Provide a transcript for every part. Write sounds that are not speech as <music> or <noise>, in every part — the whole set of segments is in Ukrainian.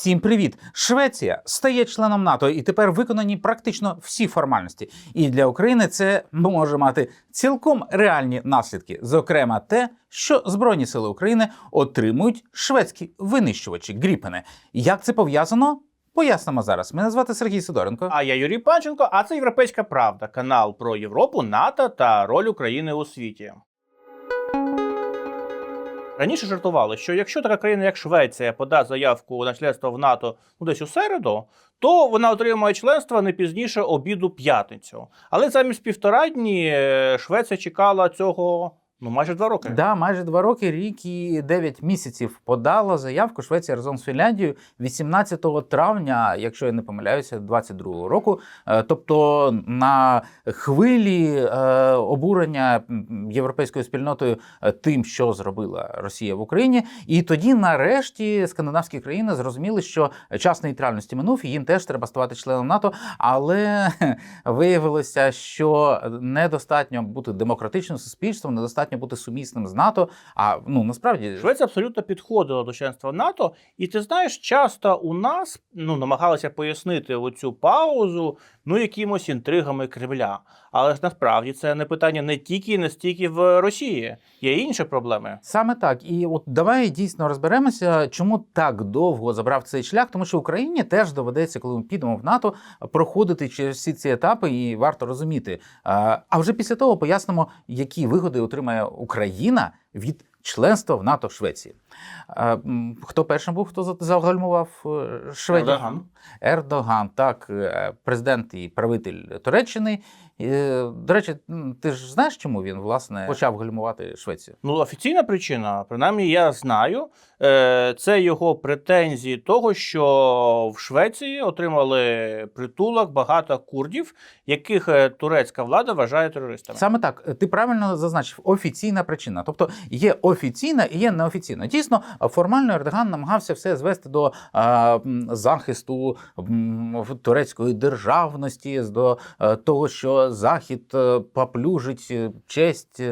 Всім привіт! Швеція стає членом НАТО, і тепер виконані практично всі формальності. І для України це може мати цілком реальні наслідки, зокрема, те, що Збройні сили України отримують шведські винищувачі Гріпени. Як це пов'язано? Пояснимо зараз. Мене звати Сергій Сидоренко. А я Юрій Панченко, а це Європейська Правда, канал про Європу, НАТО та роль України у світі. Раніше жартували, що якщо така країна, як Швеція, подасть заявку на членство в НАТО ну, десь у середу, то вона отримає членство не пізніше обіду п'ятницю. Але замість півтора дні е, Швеція чекала цього ну майже два роки. Да, майже два роки, рік і 9 місяців подала заявку Швеція разом з Фінляндією 18 травня, якщо я не помиляюся, 22 року. Е, Тобто на хвилі е, обурення європейською спільнотою е, тим, що зробила Росія в Україні, і тоді, нарешті, скандинавські країни зрозуміли, що час нейтральності минув, і їм теж треба ставати членом НАТО. Але виявилося, що недостатньо бути демократичним суспільством, недостатньо бути сумісним з НАТО. А ну насправді Швеція абсолютно підходила до членства НАТО, і ти знаєш, часто у нас ну намагалися пояснити оцю паузу ну якимось інтригами Кремля. Але ж насправді це не питання не тільки і не стільки в Росії, є інші проблеми. Саме так. І от давай дійсно розберемося, чому так довго забрав цей шлях, тому що Україні теж доведеться, коли ми підемо в НАТО, проходити через всі ці етапи, і варто розуміти. А вже після того пояснимо, які вигоди отримає Україна від членства в НАТО в Швеції. Хто першим був, хто загальмував е, Шведію? Ердоган. Ердоган, так, е, президент і правитель Туреччини. Е, До речі, ти ж знаєш, чому він власне почав гальмувати Швецію? Ну, офіційна причина, принаймні, я знаю, це його претензії того, що в Швеції отримали притулок багато курдів, яких турецька влада вважає терористами. Саме так, ти правильно зазначив, офіційна причина. Тобто є офіційна і є неофіційна. Дійсно, формально Ердоган намагався все звести до захисту турецької державності, до е, того, що Захід е, поплюжить е, честь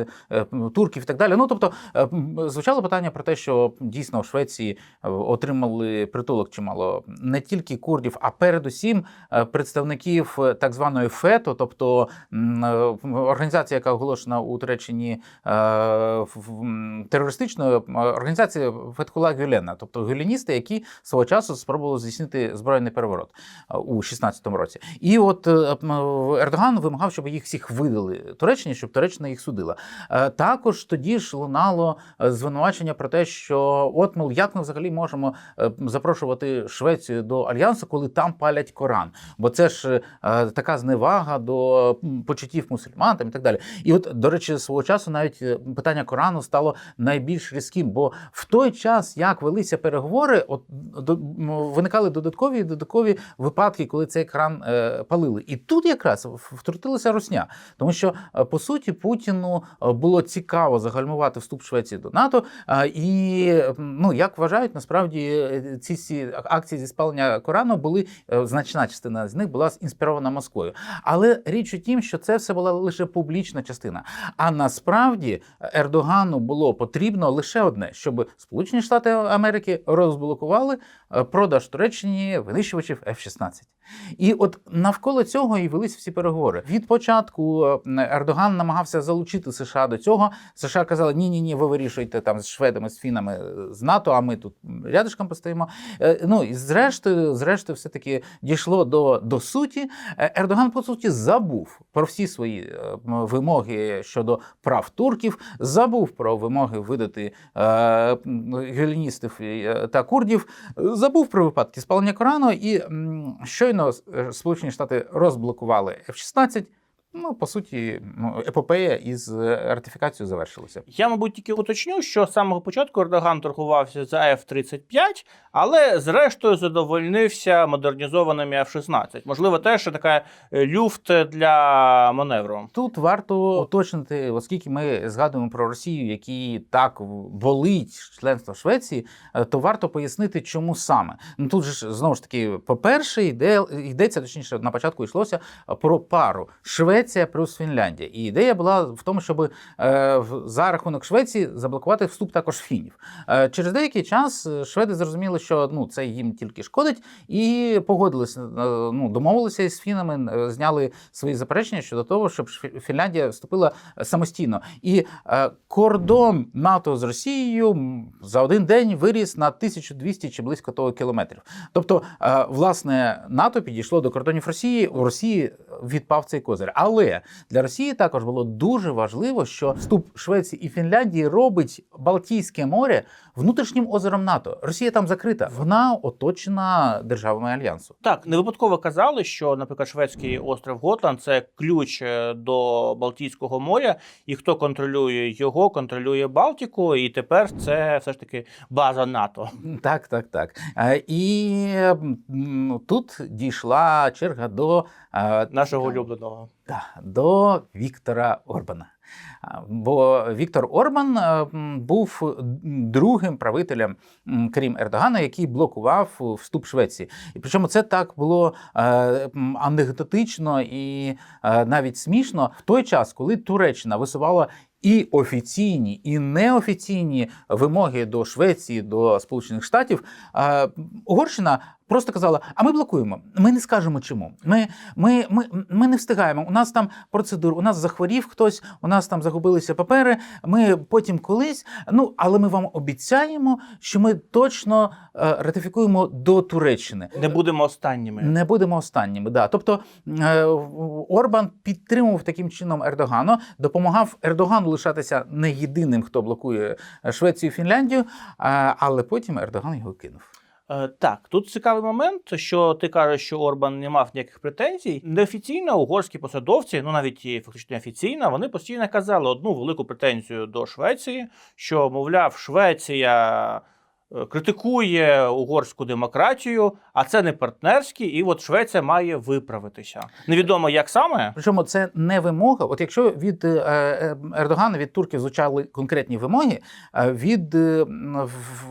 турків і так далі. Ну тобто, звучало питання про те, що дійсно в Швеції отримали притулок чимало не тільки курдів, а передусім представників так званої ФЕТО, тобто організація, яка оголошена у Туреччині терористичною е, організація Фетхула Гюлена, тобто гюленісти, які свого часу спробували здійснити збройний переворот у 16-му році. І от е, Ердоган вимагав, щоб їх всіх видали Туреччині, щоб Туреччина їх судила. Е, Також тоді ж лунало е, звинувачення про те, що от мол, як ми взагалі можемо запрошувати Швецію до альянсу, коли там палять Коран, бо це ж така зневага до почуттів мусульман там і так далі. І от, до речі, свого часу навіть питання Корану стало найбільш різким, бо в той час, як велися переговори, от до, виникали додаткові додаткові випадки, коли цей кран е, палили. І тут якраз втрутилася Русня, тому що е, по суті Путіну е, було цікаво загальмувати вступ Швеції до НАТО. е, І ну як вважають, насправді е, ці всі акції зі спалення Корану були значна частина з них була інспірована Москвою. Але річ у тім, що це все була лише публічна частина. А насправді Ердогану було потрібно лише одне, щоб Сполучені Штати Америки розблокували е, продаж Туреччині винищувачів F-16. І от навколо цього і велись всі переговори. Від початку е, Ердоган намагався залучити США до цього. США казали: ні, ні, ні, ви вирішуєте там з шведами, з фінами, е, з НАТО, а ми тут рядишком постоїмо. Е, Ну і зрештою, зрештою, все таки дійшло до, до суті. Ердоган, по суті, забув про всі свої вимоги щодо прав турків, забув про вимоги видати геліністів та курдів, забув про випадки спалення Корану, і щойно е, Сполучені Штати розблокували F-16, Ну, по суті, ну, епопея із е, ратифікацією завершилася. Я, мабуть, тільки уточню, що з самого початку Ердоган торгувався за F-35, але зрештою задовольнився модернізованими F-16. Можливо, теж така е, люфт для маневру. Тут варто уточнити, оскільки ми згадуємо про Росію, який так болить членство Швеції, е, то варто пояснити, чому саме. Ну тут же ж знову ж таки, по-перше, йде йдеться точніше на початку йшлося про пару Швеція. Швеція плюс Фінляндія. І ідея була в тому, щоб е, за рахунок Швеції заблокувати вступ також фінів. Е, через деякий час е, шведи зрозуміли, що ну це їм тільки шкодить, і погодилися, ну домовилися із фінами, зняли свої заперечення щодо того, щоб Фінляндія вступила самостійно. І кордон НАТО з Росією за один день виріс на 1200 чи близько того кілометрів. Тобто, власне, НАТО підійшло до кордонів Росії. У Росії відпав цей козир. Але для Росії також було дуже важливо, що вступ Швеції і Фінляндії робить Балтійське море внутрішнім озером НАТО. Росія там закрита. Вона оточена державами альянсу. Так, не випадково казали, що, наприклад, шведський острів Готланд це ключ е, до Балтійського моря, і хто контролює його, контролює Балтику, і тепер це все ж таки база НАТО. Так, так, так. Е, І тут дійшла черга до е, Нашого улюбленого. До Віктора Орбана. Бо Віктор Орбан е, був другим правителем, крім Ердогана, який блокував вступ Швеції. І причому це так було е, анекдотично і е, навіть смішно в той час, коли Туреччина висувала. І офіційні, і неофіційні вимоги до Швеції, до Сполучених Штатів, Угорщина просто казала: а ми блокуємо. Ми не скажемо чому. Ми, ми, ми, ми не встигаємо. У нас там процедур, у нас захворів хтось, у нас там загубилися папери. Ми потім колись. Ну але ми вам обіцяємо, що ми точно е, ратифікуємо до Туреччини. Не будемо останніми. Не будемо останніми. Да. Тобто е, Орбан підтримував таким чином Ердогана, допомагав Ердогану лишатися не єдиним, хто блокує Швецію і Фінляндію, а, але потім Ердоган його кинув. Е, Так, тут цікавий момент, що ти кажеш, що Орбан не мав ніяких претензій. Неофіційно угорські посадовці, ну навіть фактично офіційно, вони постійно казали одну велику претензію до Швеції, що, мовляв, Швеція. Е, Критикує угорську демократію, а це не партнерські, і от Швеція має виправитися. Невідомо як саме. Причому це не вимога. От якщо від е, е, Ердогана від турків звучали конкретні вимоги, від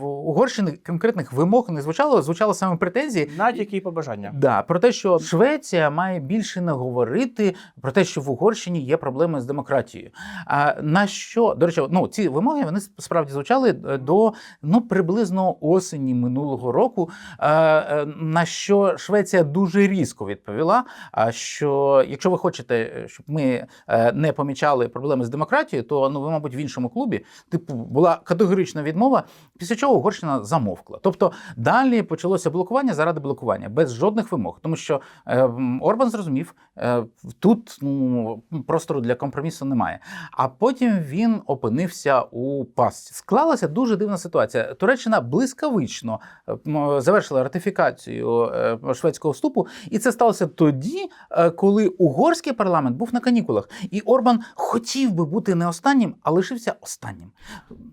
Угорщини конкретних вимог не звучало, звучало саме претензії. Натяки і побажання. Да, про те, що Швеція має більше не говорити про те, що в Угорщині є проблеми з демократією. А на що до речі, ну ці вимоги вони справді звучали до ну приблизно осені минулого року. е, е, На що Швеція дуже різко відповіла. А що якщо ви хочете, щоб ми е, не помічали проблеми з демократією, то ну ви, мабуть, в іншому клубі типу була категорична відмова, після чого Угорщина замовкла. Тобто далі почалося блокування заради блокування без жодних вимог, тому що е, Орбан зрозумів, е, тут ну простору для компромісу немає. А потім він опинився у пастці. Склалася дуже дивна ситуація. Туреччина блискавично е, завершила ратифікацію е, шведського вступу, і це сталося тоді, е, коли угорський парламент був на канікулах, і Орбан хотів би бути не останнім, а лишився останнім.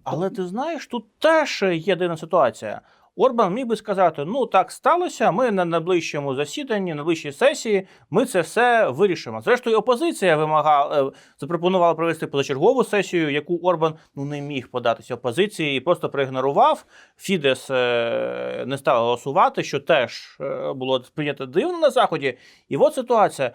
Але ти знаєш, тут теж єдина ситуація. Орбан міг би сказати: ну так сталося. Ми на найближчому засіданні, на найближчій сесії, ми це все вирішимо. Зрештою, опозиція вимагала запропонувала провести позачергову сесію, яку Орбан ну не міг податися опозиції і просто проігнорував. Фідес е, не став голосувати, що теж е, було сприйнято дивно на заході. І от ситуація.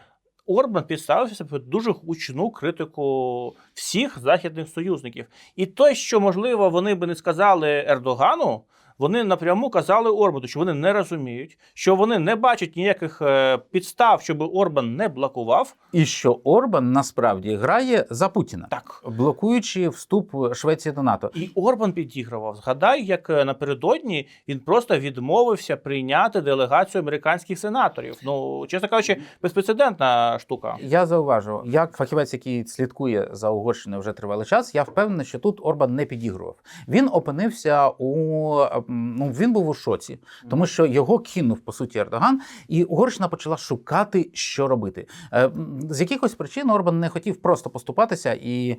Орбан підставився під дуже гучну критику всіх західних союзників. І те, що можливо вони би не сказали Ердогану, вони напряму казали Орбану, що вони не розуміють, що вони не бачать ніяких е, підстав, щоб Орбан не блокував. І що Орбан насправді грає за Путіна, Так. блокуючи вступ Швеції до НАТО. І Орбан підігрував. Згадай, як е, напередодні він просто відмовився прийняти делегацію американських сенаторів. Ну, чесно кажучи, безпрецедентна штука. Я зауважу, як фахівець, який слідкує за Угорщиною вже тривалий час, я впевнений, що тут Орбан не підігрував. Він опинився у ну він був у шоці, тому що його кинув по суті Ердоган, і Угорщина почала шукати, що робити. Е, З якихось причин Орбан не хотів просто поступатися і е,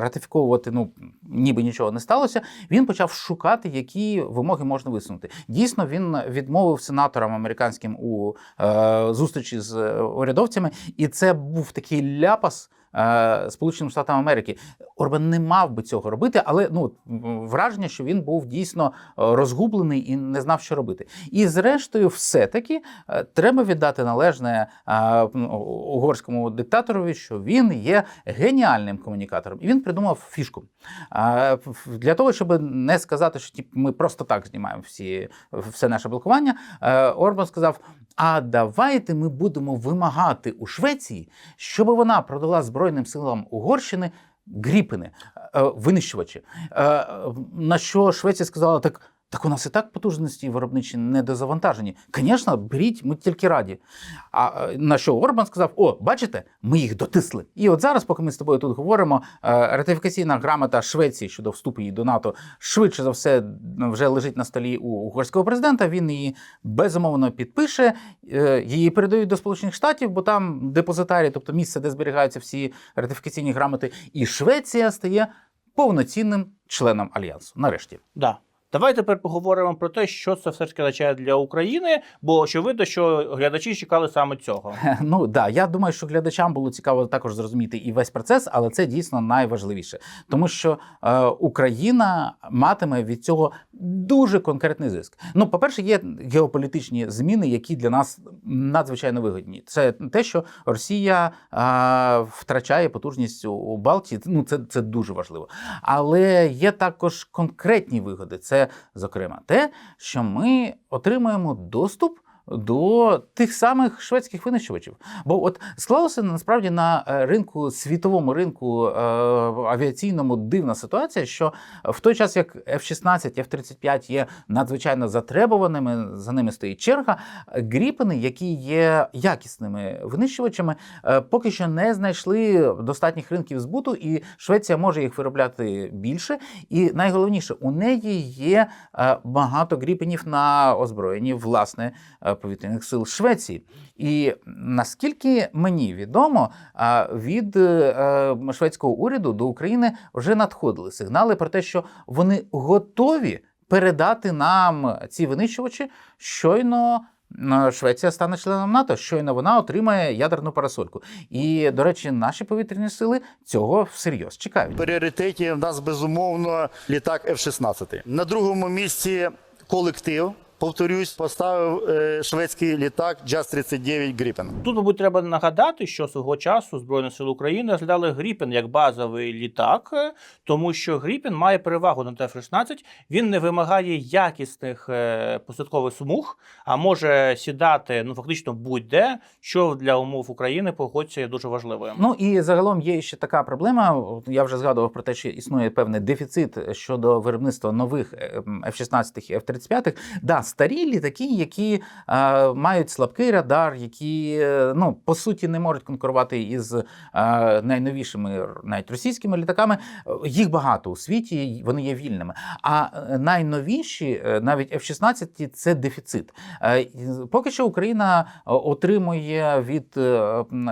ратифіковувати. Ну ніби нічого не сталося. Він почав шукати, які вимоги можна висунути. Дійсно, він відмовив сенаторам американським у е, зустрічі з урядовцями, і це був такий ляпас. Е, Сполученим Штатам Америки. Орбан не мав би цього робити, але ну враження, що він був дійсно е, розгублений і не знав, що робити. І зрештою, все-таки е, треба віддати належне е, угорському диктаторові, що він є геніальним комунікатором, і він придумав фішку. Для того, щоб не сказати, що ми просто так знімаємо всі, все наше блокування, Орбан сказав: а давайте ми будемо вимагати у Швеції, щоб вона продала Збройним силам Угорщини гріпини, е, винищувачі. Е, На що Швеція сказала, так. Так у нас і так потужності виробничі недозавантажені. Звісно, беріть, ми тільки раді. А е, на що Орбан сказав: О, бачите, ми їх дотисли. І от зараз, поки ми з тобою тут говоримо, е, ратифікаційна грамота Швеції щодо вступу її до НАТО швидше за все вже лежить на столі у угорського президента. Він її безумовно підпише. Е, Її передають до Сполучених Штатів, бо там депозитарі, тобто місце, де зберігаються всі ратифікаційні грамоти, і Швеція стає повноцінним членом альянсу. Нарешті. Да. Давай тепер поговоримо про те, що це все ж означає для України, бо очевидно, що глядачі чекали саме цього. <laughs> Ну да, я думаю, що глядачам було цікаво також зрозуміти і весь процес, але це дійсно найважливіше, тому що е, Україна матиме від цього дуже конкретний зиск. Ну, по-перше, є геополітичні зміни, які для нас надзвичайно вигідні. Це те, що Росія е, втрачає потужність у Балтії. Ну це, це дуже важливо. Але є також конкретні вигоди. Це, зокрема, те, що ми отримуємо доступ. До тих самих шведських винищувачів, бо от склалося насправді на е, ринку світовому ринку е, авіаційному дивна ситуація, що в той час як F-16, F-35 є надзвичайно затребуваними, за ними стоїть черга. Гріпени, які є якісними винищувачами, е, поки що не знайшли достатніх ринків збуту, і Швеція може їх виробляти більше. І найголовніше, у неї є багато гріпенів на озброєнні власне повітряних сил Швеції. І наскільки мені відомо, е, від е, шведського уряду до України вже надходили сигнали про те, що вони готові передати нам ці винищувачі щойно. е, Швеція стане членом НАТО, щойно вона отримає ядерну парасольку. І, до речі, наші повітряні сили цього всерйоз чекають. Пріоритеті в нас безумовно літак F-16. На другому місці колектив. Повторюсь, поставив е, шведський літак Jas 39 Gripen. Тут, мабуть, треба нагадати, що свого часу Збройні Сили України розглядали Гріпен як базовий літак, е, тому що Гріпен має перевагу над F-16. Він не вимагає якісних е, посадкових смуг, а може сідати ну фактично будь-де, що для умов України погодься є дуже важливим. Ну і загалом є ще така проблема. Я вже згадував про те, що існує певний дефіцит щодо виробництва нових е, м, F-16 і F-35. Да, старі літаки, які е, мають слабкий радар, які е, ну по суті не можуть конкурувати із е, найновішими навіть російськими літаками. Їх багато у світі, вони є вільними. А е, найновіші, е, навіть F-16, це дефіцит. Е, Поки що Україна е, отримує від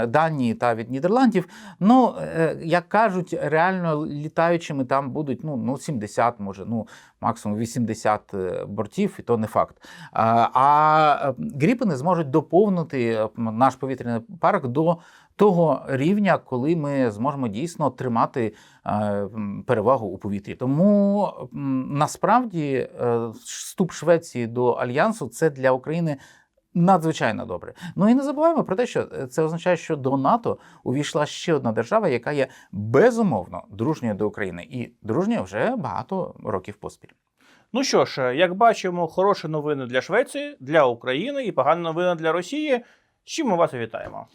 Данії та від Нідерландів. Ну, е, як кажуть, реально літаючими там будуть ну, ну 70, може, ну максимум 80 е, бортів, і то не факт. А, а гріпени зможуть доповнити е, наш повітряний парк до того рівня, коли ми зможемо дійсно тримати е, перевагу у повітрі. Тому насправді е, вступ Швеції до альянсу це для України. Надзвичайно добре. Ну і не забуваємо про те, що це означає, що до НАТО увійшла ще одна держава, яка є безумовно дружньою до України, і дружньою вже багато років поспіль. Ну що ж, як бачимо, хороші новини для Швеції, для України і погана новина для Росії. З чим ми вас вітаємо.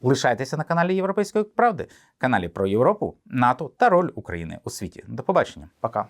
Лишайтеся на каналі Європейської правди, каналі про Європу, НАТО та роль України у світі. До побачення. Пока.